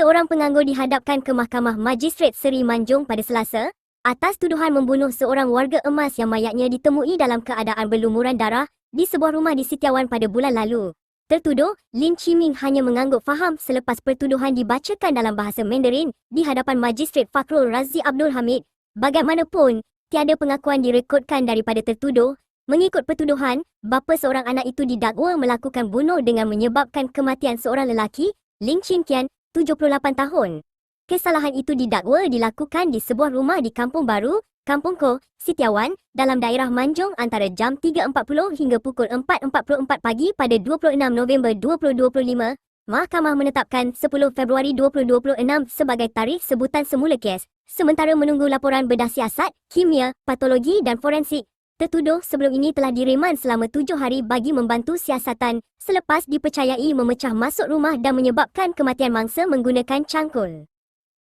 Seorang penganggur dihadapkan ke Mahkamah Magistrate Seri Manjung pada Selasa atas tuduhan membunuh seorang warga emas yang mayatnya ditemui dalam keadaan berlumuran darah di sebuah rumah di Sitiawan pada bulan lalu. Tertuduh, Lin Chiming hanya mengangguk faham selepas pertuduhan dibacakan dalam bahasa Mandarin di hadapan Magistrate Fakrul Razi Abdul Hamid. Bagaimanapun, tiada pengakuan direkodkan daripada tertuduh. Mengikut pertuduhan, bapa seorang anak itu didakwa melakukan bunuh dengan menyebabkan kematian seorang lelaki, Ling Chin Kian, 78 tahun. Kesalahan itu didakwa dilakukan di sebuah rumah di Kampung Baru, Kampung Ko, Sitiawan, dalam daerah Manjung antara jam 3.40 hingga pukul 4.44 pagi pada 26 November 2025. Mahkamah menetapkan 10 Februari 2026 sebagai tarikh sebutan semula kes, sementara menunggu laporan bedah siasat, kimia, patologi dan forensik. Tertuduh sebelum ini telah direman selama tujuh hari bagi membantu siasatan selepas dipercayai memecah masuk rumah dan menyebabkan kematian mangsa menggunakan cangkul.